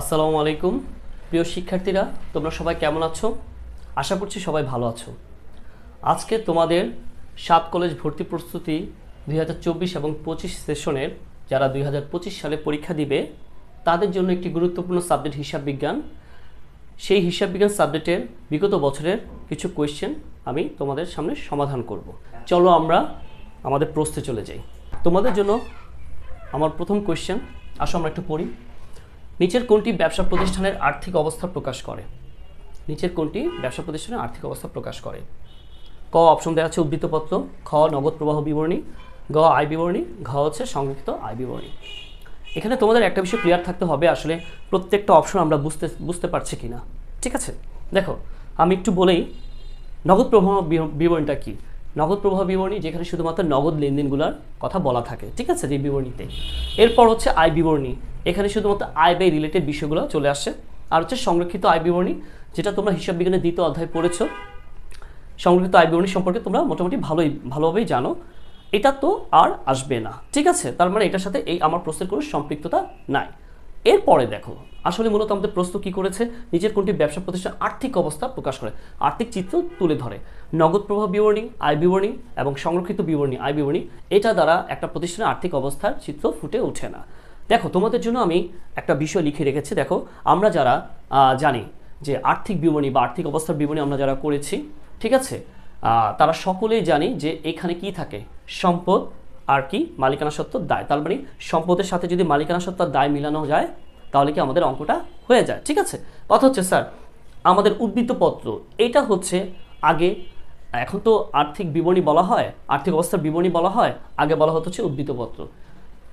আসসালামু আলাইকুম। প্রিয় শিক্ষার্থীরা, তোমরা সবাই কেমন আছো? আশা করছি সবাই ভালো আছো। আজকে তোমাদের সাত কলেজ ভর্তি প্রস্তুতি দুই হাজার চব্বিশ এবং পঁচিশ সেশনের যারা দুই হাজার পঁচিশ সালে পরীক্ষা দিবে, তাদের জন্য একটি গুরুত্বপূর্ণ সাবজেক্ট হিসাব বিজ্ঞান। সেই হিসাব বিজ্ঞান সাবজেক্টের বিগত বছরের কিছু কোয়েশ্চেন আমি তোমাদের সামনে সমাধান করব। চলো আমরা আমাদের প্রশ্নে চলে যাই। তোমাদের জন্য আমার প্রথম কোয়েশ্চেন আসো আমরা একটু পড়ি। নিচের কোনটি ব্যবসা প্রতিষ্ঠানের আর্থিক অবস্থা প্রকাশ করে? নিচের কোনটি ব্যবসা প্রতিষ্ঠানের আর্থিক অবস্থা প্রকাশ করে? ক, অপশন দেওয়া আছে উদ্ধৃতপত্র। খ, নগদ প্রবাহ বিবরণী। গ, আয় বিবরণী। ঘ, হচ্ছে সংরক্ষিত আয় বিবরণী। এখানে তোমাদের একটা বিষয় ক্লিয়ার থাকতে হবে, আসলে প্রত্যেকটা অপশন আমরা বুঝতে বুঝতে পারছি কি না ঠিক আছে? দেখো, আমি একটু বলেই, নগদ প্রবাহ বিবরণীটা কি? নগদ প্রবাহ বিবরণী, যেখানে শুধুমাত্র নগদ লেনদেনগুলোর কথা বলা থাকে। ঠিক আছে? যে বিবরণীতে। এরপর হচ্ছে আয় বিবরণী। এখানে শুধুমাত্র আয় ব্যয় রিলেটেড বিষয়গুলো চলে আসে আর হচ্ছে সংরক্ষিত আয় বিবরণী, যেটা তোমরা হিসাব বিজ্ঞানের দ্বিতীয় অধ্যায় পড়েছো। সংরক্ষিত আয় বিবরণী সম্পর্কে তোমরা মোটামুটি ভালোই, ভালোভাবেই জানো। এটা তো আর আসবে না। ঠিক আছে? তার মানে এটার সাথে এই আমার প্রশ্নের কোনো সম্পৃক্ততা নাই। এরপরে দেখো, আসলে মূলত আমাদের প্রশ্ন কি করেছে? নিজের কোনটি ব্যবসা প্রতিষ্ঠান আর্থিক অবস্থা প্রকাশ করে? আর্থিক চিত্র তুলে ধরে। নগদ প্রবাহ বিবরণী, আয় বিবরণী এবং সংরক্ষিত বিবরণী, আয় বিবরণী, এটা দ্বারা একটা প্রতিষ্ঠানের আর্থিক অবস্থার চিত্র ফুটে ওঠে না। দেখো, তোমাদের জন্য আমি একটা বিষয় লিখে রেখেছি। দেখো, আমরা যারা জানি যে আর্থিক বিবরণী বা আর্থিক অবস্থার বিবরণী আমরা যারা করেছি, ঠিক আছে? তারা সকলেই জানি যে এখানে কি থাকে? সম্পদ আর কি? মালিকানা সত্ত্ব দায়। তার মানে সম্পদের সাথে যদি মালিকানা সত্ত্ব আর দায় মিলানো যায়, তাহলে কি আমাদের অঙ্কটা হয়ে যায়, ঠিক আছে? কথা হচ্ছে, স্যার, আমাদের উদ্বৃত্তপত্র এটা হচ্ছে আগে, এখন তো আর্থিক বিবরণী বলা হয়, আর্থিক অবস্থার বিবরণী বলা হয়, আগে বলা হতো হচ্ছে উদ্বৃত্তপত্র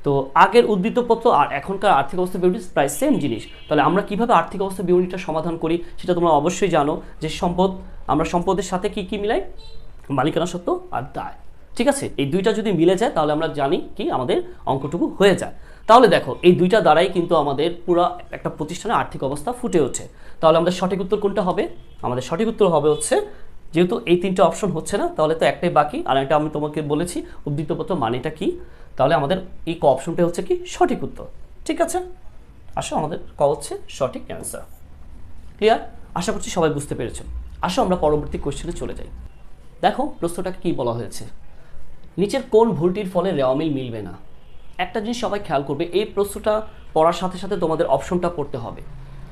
তো আগের উদ্বৃত্তপত্র আর এখনকার আর্থিক অবস্থা বিবরণী প্রায় সেম জিনিস। তাহলে আমরা কীভাবে আর্থিক অবস্থা বিবরণীটা সমাধান করি সেটা তোমরা অবশ্যই জানো যে সম্পদ, আমরা সম্পদের সাথে কি কি মিলাই? মালিকানা সত্ত্ব আর দায়। ঠিক আছে? এই দুইটা যদি মিলে যায়, তাহলে আমরা জানি কি আমাদের অঙ্কটুকু হয়ে যায়। তাহলে দেখো, এই দুইটা দ্বারাই কিন্তু আমাদের পুরো একটা প্রতিষ্ঠানের আর্থিক অবস্থা ফুটে ওঠে। তাহলে আমাদের সঠিক উত্তর কোনটা হবে? আমাদের সঠিক উত্তর হবে হচ্ছে, যেহেতু এই তিনটে অপশন হচ্ছে না, তাহলে তো একটাই বাকি। আর একটা আমি তোমাকে বলেছি উদ্বৃত্তপত্র মানেটা কি? তাহলে আমাদের এই ক অপশনটা হচ্ছে কি সঠিক উত্তর। ঠিক আছে? আসো, আমাদের ক হচ্ছে সঠিক অ্যান্সার ক্লিয়ার আশা করছি সবাই বুঝতে পেরেছ। আসো, আমরা পরবর্তী কোশ্চেনে চলে যাই। দেখো, প্রশ্নটাকে কি বলা হয়েছে? নিচের কোন ভুলটির ফলে রেওয়ামিল মিলবে না? একটা জিনিস সবাই খেয়াল করবে, এই প্রশ্নটা পড়ার সাথে সাথে তোমাদের অপশনটা পড়তে হবে।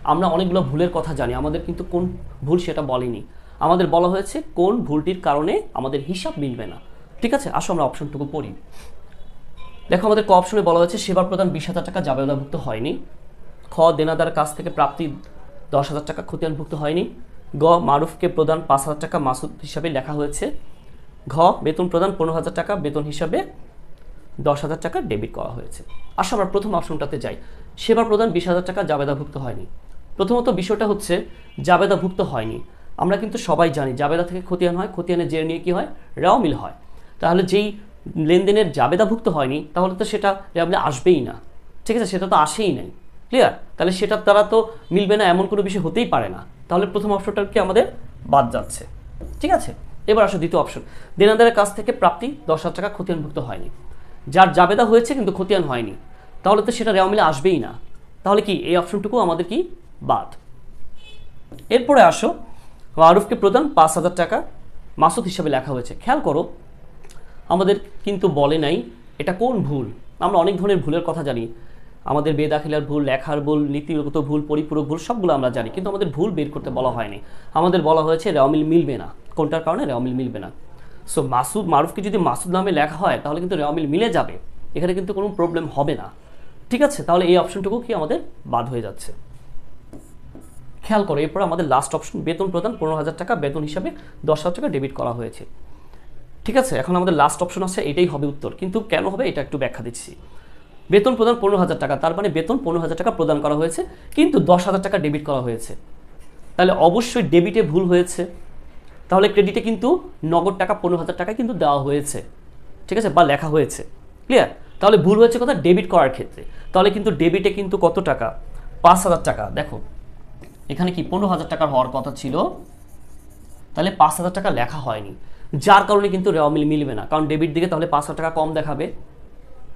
আমরা অনেকগুলো ভুলের কথা জানি, আমাদের কিন্তু কোন ভুল সেটা বলেনি। আমাদের বলা হয়েছে কোন ভুলটির কারণে আমাদের হিসাব মিলবে না। ঠিক আছে? আসো, আমরা অপশনটুকু পড়ি। দেখো, আমাদের ক অপশনে বলা হয়েছে সেবা প্রদান বিশ হাজার টাকা জাবেদাভুক্ত হয়নি। খ, দেনাদার কাছ থেকে প্রাপ্তি দশ হাজার টাকা খতিয়ানভুক্ত হয়নি। গ, মারুফকে প্রদান পাঁচ হাজার টাকা মাসুদ হিসাবে লেখা হয়েছে। ঘ, বেতন প্রদান পনেরো হাজার টাকা, বেতন হিসাবে দশ হাজার টাকা ডেবিট করা হয়েছে। আসো, আমরা প্রথম অপশনটাতে যাই। সেবা প্রদান বিশ হাজার টাকা জাবেদাভুক্ত হয়নি। প্রথমত বিষয়টা হচ্ছে, জাবেদাভুক্ত হয়নি। আমরা কিন্তু সবাই জানি, জাবেদা থেকে খতিয়ান হয়, খতিয়ানের জের নিয়ে কী হয়? রেওয়ামিল হয়। তাহলে যেই লেনদেনের জাবেদাভুক্ত হয়নি, তাহলে তো সেটা রেওয়ামিলে আসবেই না। ঠিক আছে? সেটা তো আসেই নাই। ক্লিয়ার তাহলে সেটার দ্বারা তো মিলবে না, এমন কোনো বিষয় হতেই পারে না। তাহলে প্রথম অপশনটা কি আমাদের? বাদ যাচ্ছে। ঠিক আছে? এবার আসো দ্বিতীয় অপশন। দেনাদারের কাছ থেকে প্রাপ্তি দশ হাজার টাকা খতিয়ানভুক্ত হয়নি। যার জাবেদা হয়েছে কিন্তু খতিয়ান হয়নি, তাহলে তো সেটা রেওয়া আসবেই না। তাহলে কি এই অপশনটুকু আমাদের কি? বাদ। এরপরে আসো। মারুফকে প্রদান পাঁচ হাজার টাকা মাসুদ হিসাবে লেখা হয়েছে। খেয়াল করো আমাদের কিন্তু বলে নাই, এটা কোন ভুল? আমরা অনেক ধরনের ভুলের কথা জানি। আমাদের বেদাখিলার ভুল, লেখার ভুল, নীতিগত ভুল, পরিপূরক ভুল, সবগুলো আমরা জানি, কিন্তু আমাদের ভুল বের করতে বলা হয়নি। আমাদের বলা হয়েছে রেওয়ামিল মিলবে না। কোনটার কারণে? রেওয়ামিল মিলবে না। সো মাসুদ, মারুফকে যদি মাসুদ নামে লেখা হয়, তাহলে কিন্তু রেওয়ামিল মিলে যাবে। এখানে কিন্তু কোনো প্রবলেম হবে না। ঠিক আছে? তাহলে এই অপশনটুকু কি আমাদের বাদ হয়ে যাচ্ছে। খেয়াল করো, এরপর আমাদের লাস্ট অপশন বেতন প্রদান পনেরো হাজার টাকা, বেতন হিসাবে দশ হাজার টাকা ডেবিট করা হয়েছে। ঠিক আছে, এখন আমাদের লাস্ট অপশন আছে, এটাই হবে উত্তর। কিন্তু কেন হবে, এটা একটু ব্যাখ্যা দিচ্ছি। বেতন প্রদান পনেরো হাজার টাকা, তার মানে বেতন পনেরো হাজার টাকা প্রদান করা হয়েছে, কিন্তু দশ হাজার টাকা ডেবিট করা হয়েছে। তাহলে অবশ্যই ডেবিটে ভুল হয়েছে। তাহলে ক্রেডিটে কিন্তু নগদ টাকা পনেরো হাজার টাকা কিন্তু দেওয়া হয়েছে। ঠিক আছে, বা লেখা হয়েছে। ক্লিয়ার তাহলে ভুল হয়েছে কথা ডেবিট করার ক্ষেত্রে। তাহলে কিন্তু ডেবিটে কিন্তু কত টাকা? পাঁচ হাজার টাকা। দেখো, এখানে কি পনেরো হাজার টাকার হওয়ার কথা ছিল? তাহলে পাঁচ হাজার টাকা লেখা হয়নি। যার কারণে কিন্তু রেওয়ামিল মিলবে না। কারণ ডেবিট দিকে তাহলে পাঁচ হাজার টাকা কম দেখাবে।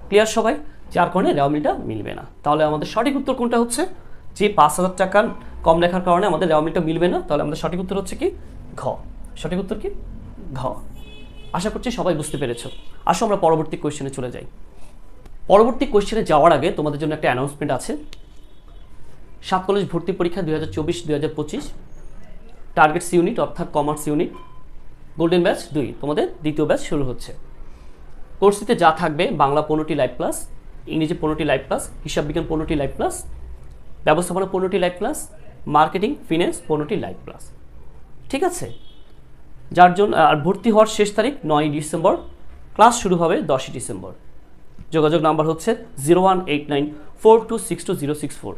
ক্লিয়ার সবাই? যার কারণে রেওয়ামিলটা মিলবে না। তাহলে আমাদের সঠিক উত্তর কোনটা হচ্ছে? যে পাঁচ হাজার টাকা কম লেখার কারণে আমাদের দেওয়া মিলটা মিলবে না, তাহলে আমাদের সঠিক উত্তর হচ্ছে কি? ঘ। সঠিক উত্তর কি? ঘ। আশা করছি সবাই বুঝতে পেরেছ। আসো আমরা পরবর্তী কোয়েশ্চেনে চলে যাই। পরবর্তী কোয়েশ্চেনে যাওয়ার আগে তোমাদের জন্য একটা অ্যানাউন্সমেন্ট আছে। সাত কলেজ ভর্তি পরীক্ষা দুই হাজার চব্বিশ, দুই হাজার পঁচিশ। টার্গেটস ইউনিট অর্থাৎ কমার্স ইউনিট গোল্ডেন ব্যাচ দুই, তোমাদের দ্বিতীয় ব্যাচ শুরু হচ্ছে। কোর্সটিতে যা থাকবে, বাংলা পনেরোটি লাইভ ক্লাস ইংরেজি পনেরোটি লাইভ ক্লাস হিসাব বিজ্ঞান পনেরোটি লাইভ ক্লাস ব্যবস্থাপনা পনেরোটি লাইভ ক্লাস মার্কেটিং ফিনান্স পনেরোটি লাইভ ক্লাস ঠিক আছে? যার জন্য আর ভর্তি হওয়ার শেষ তারিখ নয়ই ডিসেম্বর ক্লাস শুরু হবে দশই ডিসেম্বর। যোগাযোগ নাম্বার হচ্ছে zero one eight nine four two six two zero six four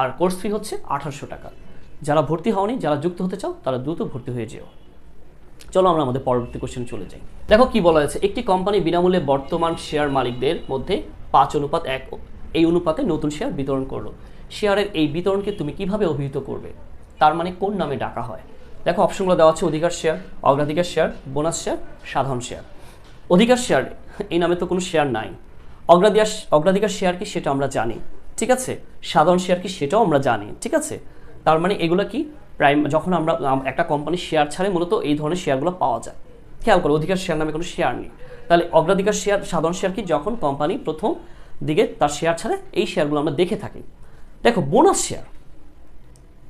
আর কোর্স ফি হচ্ছে আঠারোশো টাকা। যারা ভর্তি হওনি, যারা যুক্ত হতে চাও, তারা দ্রুত ভর্তি হয়ে যেও। চলো আমরা আমাদের পরবর্তী কোশ্চেন চলে যাই। দেখো কি বলা হয়েছে, একটি কোম্পানি বিনামূল্যে বর্তমান শেয়ার মালিকদের মধ্যে পাঁচ অনুপাত এক, এই অনুপাতে নতুন শেয়ার বিতরণ করল। শেয়ারের এই বিতরণকে তুমি কীভাবে অভিহিত করবে? তার মানে কোন নামে ডাকা হয়? দেখো অপশনগুলো দেওয়া আছে, অধিকার শেয়ার অগ্রাধিকার শেয়ার বোনাস শেয়ার সাধারণ শেয়ার অধিকার শেয়ার এই নামে তো কোনো শেয়ার নাই। অগ্রাধিকার অগ্রাধিকার শেয়ার কি সেটা আমরা জানি, ঠিক আছে? সাধারণ শেয়ার কি সেটাও আমরা জানি, ঠিক আছে? তার মানে এগুলো কি? প্রাইম যখন আমরা একটা কোম্পানির শেয়ার ছাড়ে, মূলত এই ধরনের শেয়ারগুলো পাওয়া যায়। খেয়াল করো, অধিকার শেয়ার নামে কোনো শেয়ার নেই। তাহলে অগ্রাধিকার শেয়ার সাধারণ শেয়ার কি? যখন কোম্পানি প্রথম দিকে তার শেয়ার ছাড়ে, এই শেয়ারগুলো আমরা দেখে থাকি। দেখো বোনাস শেয়ার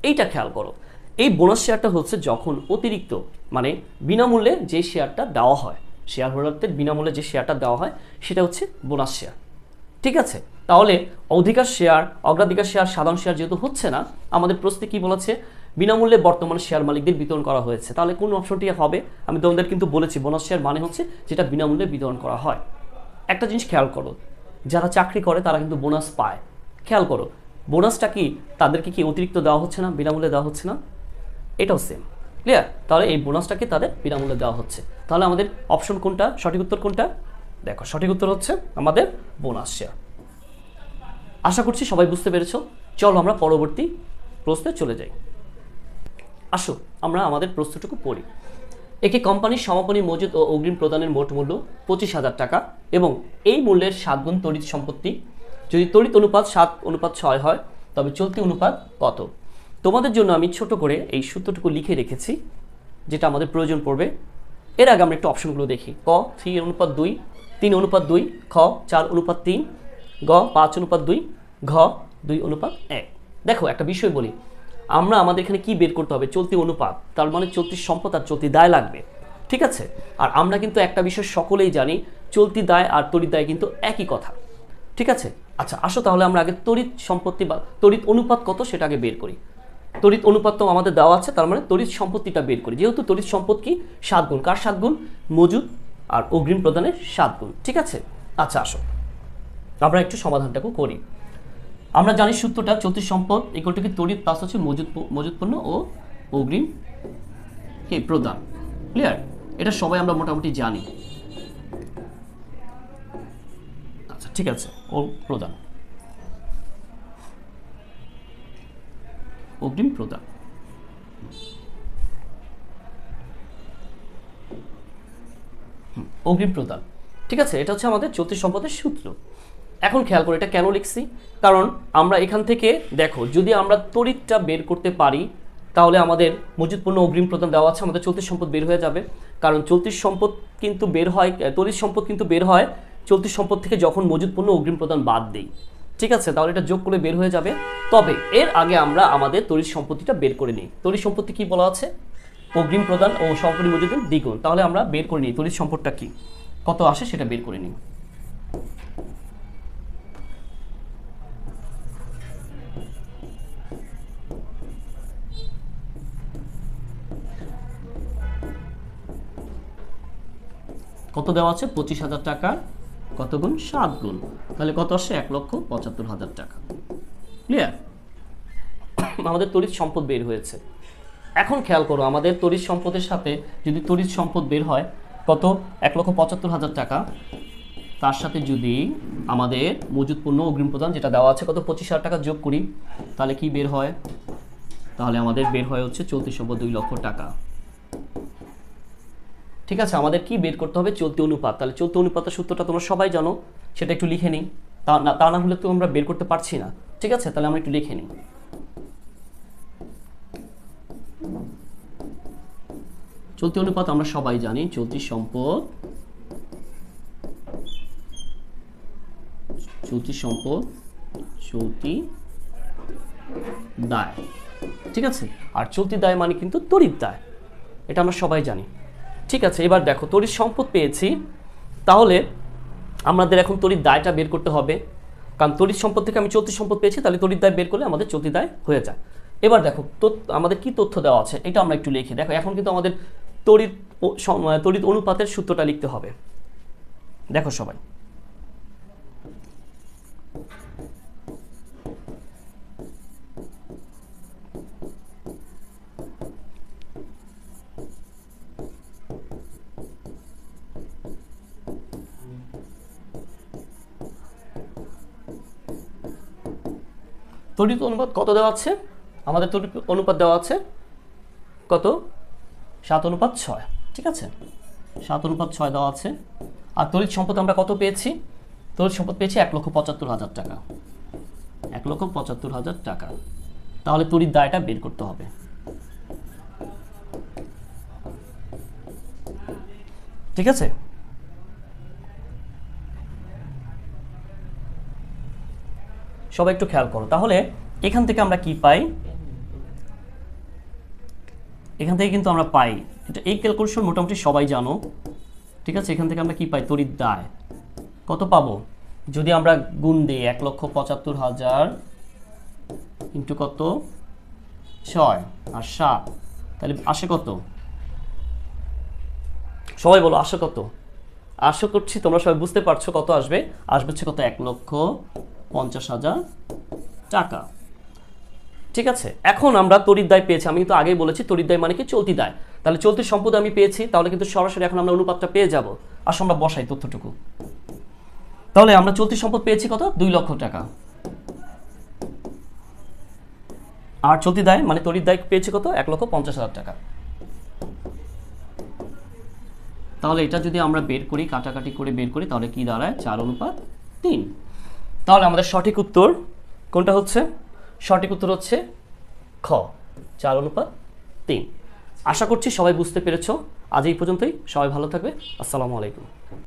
এইটা খেয়াল করো, এই বোনাস শেয়ারটা হচ্ছে যখন অতিরিক্ত মানে বিনামূল্যে যে শেয়ারটা দেওয়া হয় শেয়ার হোল্ডারদের বিনামূল্যে যে শেয়ারটা দেওয়া হয়, সেটা হচ্ছে বোনাস শেয়ার ঠিক আছে, তাহলে অধিকার শেয়ার অগ্রাধিকার শেয়ার সাধারণ শেয়ার যেহেতু হচ্ছে না, আমাদের প্রশ্নে কি বলেছে? বিনামূল্যে বর্তমান শেয়ার মালিকদের বিতরণ করা হয়েছে। তাহলে কোন অপশনটি হবে? আমি তোমাদের কিন্তু বলেছি বোনাস শেয়ার মানে হচ্ছে যেটা বিনামূল্যে বিতরণ করা হয়। একটা জিনিস খেয়াল করো, যারা চাকরি করে তারা কিন্তু বোনাস পায়। খেয়াল করো বোনাসটা কি তাদেরকে কি অতিরিক্ত দেওয়া হচ্ছে না, বিনামূল্যে দেওয়া হচ্ছে না? এটাও সেম ক্লিয়ার তাহলে এই বোনাসটাকে তাদের বিনামূল্যে দেওয়া হচ্ছে। তাহলে আমাদের অপশন কোনটা, সঠিক উত্তর কোনটা? দেখো, সঠিক উত্তর হচ্ছে আমাদের বোনাস শেয়ার আশা করছি সবাই বুঝতে পেরেছ। চলো আমরা পরবর্তী প্রশ্নে চলে যাই। আসো, আমরা আমাদের প্রশ্নটুকু পড়ি। একটি কোম্পানির সমাপনী মজুদ ও অগ্রিম প্রদানের মোট মূল্য পঁচিশ হাজার টাকা এবং এই মূল্যের সাত গুণ তড়িৎ সম্পত্তি। যদি তড়িৎ অনুপাত সাত, অনুপাত ছয় হয়, তবে চলতি অনুপাত কত? তোমাদের জন্য আমি ছোট করে এই সূত্রটুকু লিখে রেখেছি, যেটা আমাদের প্রয়োজন পড়বে। এর আগে আমরা একটু অপশনগুলো দেখি। ক, থ্রি, অনুপাত দুই তিন অনুপাত দুই, খ, চার অনুপাত তিন, গ, পাঁচ অনুপাত দুই, ঘ, দুই অনুপাত এক। দেখো, একটা বিষয় বলি। আমরা আমাদের এখানে কি বের করতে হবে? চলতি অনুপাত। তার মানে চলতি সম্পদ আর চলতি দায় লাগবে। ঠিক আছে? আর আমরা কিন্তু একটা বিষয় সকলেই জানি, চলতি দায় আর তড়িৎ দায় কিন্তু একই কথা। ঠিক আছে? আচ্ছা আসো তাহলে আমরা আগে তড়িৎ সম্পত্তি বা তড়িৎ অনুপাত কত সেটা আগে বের করি। তড়িৎ অনুপাত তো আমাদের দেওয়া আছে, তার মানে তড়িৎ সম্পত্তিটা বের করি। যেহেতু তড়িৎ সম্পদ কি? সাত গুণ। কার সাত গুণ? মজুদ আর অগ্রিম প্রদানের সাত গুণ, ঠিক আছে? আচ্ছা আসো। আমরা একটু সমাধানটাকে করি। আমরা জানি সূত্রটা চলতি সম্পদ ইকুয়াল টু কি তড়িৎ প্লাস হচ্ছে মজুদ মজুদ পণ্য ও অগ্রিম কি প্রদান। ক্লিয়ার এটা সবাই আমরা মোটামুটি জানি। আচ্ছা ঠিক আছে, ও প্রদান। অগ্রিম প্রদান। অগ্রিম প্রদান ঠিক আছে, এটা হচ্ছে আমাদের চলতি সম্পদের সূত্র। এখন খেয়াল করে এটা কেন লিখছি? কারণ আমরা এখান থেকে, দেখো, যদি আমরা তড়িৎটা বের করতে পারি, তাহলে আমাদের মজুদ পণ্য অগ্রিম প্রদান দেওয়া আছে, আমাদের চলতি সম্পদ বের হয়ে যাবে। কারণ চলতি সম্পদ কিন্তু বের হয় তড়িৎ সম্পদ কিন্তু বের হয় চলতি সম্পদ থেকে যখন মজুদ পণ্য অগ্রিম প্রদান বাদ দেই। ঠিক আছে, তাহলে এটা যোগ করে বের হয়ে যাবে। তবে, এর আগে আমরা আমাদের তড়িৎ সম্পত্তিটা বের করে নিই। তড়িৎ সম্পত্তি কি বলা আছে? অগ্রিম প্রদান ও সম্পত্তি মজুদের দ্বিগুণ। তাহলে আমরা বের করে নিই, তড়িৎ সম্পদটা কি? কত আসে সেটা বের করে নিই। কত দেওয়া আছে? পঁচিশ হাজার টাকা। কত গুণ? সাত গুণ। তাহলে কত আসে? এক লক্ষ পঁচাত্তর হাজার টাকা। ক্লিয়ার আমাদের তড়িৎ সম্পদ বের হয়েছে। এখন খেয়াল করো, আমাদের তড়িৎ সম্পদের সাথে যদি তড়িৎ সম্পদ বের হয়, কত? এক লক্ষ পঁচাত্তর হাজার টাকা। তার সাথে যদি আমাদের মজুদ অগ্রিম প্রদান, যেটা দেওয়া আছে, কত? পঁচিশ হাজার টাকা যোগ করি, তাহলে কি বের হয়? তাহলে আমাদের বের হয় হচ্ছে চৌত্রিশ সম্পদ দুই লক্ষ টাকা। ঠিক আছে, আমাদের কি বের করতে হবে? চলতি অনুপাত। তাহলে চলতি অনুপাতের সূত্রটা তোমরা সবাই জানো, সেটা একটু লিখে নিই। তা না তা না হলে তো আমরা বের করতে পারছি না। ঠিক আছে, তাহলে আমরা একটু লিখে নিই। চলতি অনুপাত আমরা সবাই জানি, চলতি সম্পদ চলতি সম্পদ, চলতি দায়, ঠিক আছে? আর চলতি দায় মানে কিন্তু তড়িৎ দায়, এটা আমরা সবাই জানি, ঠিক আছে? এবার দেখো, তড়িৎ সম্পদ পেয়েছি, তাহলে আমাদের এখন তড়িৎ দায়টা বের করতে হবে, কারণ তড়িৎ সম্পদ থেকে আমি চলতি সম্পদ পেয়েছি, তাহলে তড়িৎ দায় বের করলে আমাদের চলতি দায় হয়ে যায়। এবার দেখো আমাদের কি তথ্য দেওয়া আছে, এটা আমরা একটু লিখি। দেখো, এখন কিন্তু আমাদের তড়িৎ তড়িৎ অনুপাতের সূত্রটা লিখতে হবে। দেখো সবাই। তড়িৎ অনুপাত কত দেওয়া আছে? আমাদের তড়িৎ অনুপাত দেওয়া আছে কত? সাত অনুপাত ছয়, ঠিক আছে? সাত অনুপাত ছয় দেওয়া আছে। আর তড়িৎ সম্পদ আমরা কত পেয়েছি? তড়িৎ সম্পদ পেয়েছি এক লক্ষ পঁচাত্তর হাজার টাকা। এক লক্ষ পঁচাত্তর হাজার টাকা। তাহলে তড়িৎ দায়টা বের করতে হবে। ঠিক আছে? সবাই একটু খেয়াল করো। তাহলে এখান থেকে আমরা কি পাই? এখান থেকে কিন্তু আমরা পাই। এটা এই ক্যালকুলেশন মোটামুটি সবাই জানো। ঠিক আছে? এখান থেকে আমরা কি পাই? তড়িৎ দায় কত পাবো? যদি আমরা গুণ দিই এক লক্ষ পঁচাত্তর হাজার ইন্টু কত? ছয় আর সাত। তাহলে আসে কত? সবাই বলো, আসে কত? আশা করছি, তোমরা সবাই বুঝতে পারছ কত আসবে? আসবে হচ্ছে কত? এক লক্ষ পঞ্চাশ হাজার টাকা। ঠিক আছে? এখন আমরা তড়িৎ দায় পেয়েছি। আমি কিন্তু আগেই বলেছি, তড়িৎ দায় মানে কি? চলতি দায়। তাহলে চলতি সম্পদ আমি পেয়েছি, তাহলে কিন্তু সরাসরি এখন আমরা অনুপাতটা পেয়ে যাব। আসলে আমরা বসাই তথ্যটুকু। তাহলে আমরা চলতি সম্পদ পেয়েছি কত? দুই লক্ষ টাকা। আর চলতি দায় মানে তড়িৎ দায় পেয়েছি কত? এক লক্ষ পঞ্চাশ হাজার টাকা। তাহলে এটা যদি আমরা বের করি, কাটাকাটি করে বের করি, তাহলে কি দাঁড়ায়? চার অনুপাত তিন। তাহলে আমাদের সঠিক উত্তর কোনটা হচ্ছে? সঠিক উত্তর হচ্ছে খ। চার অনুপাত তিন। আশা করছি সবাই বুঝতে পেরেছ। আজ এই পর্যন্তই। সবাই ভালো থাকবে। আসসালামু আলাইকুম।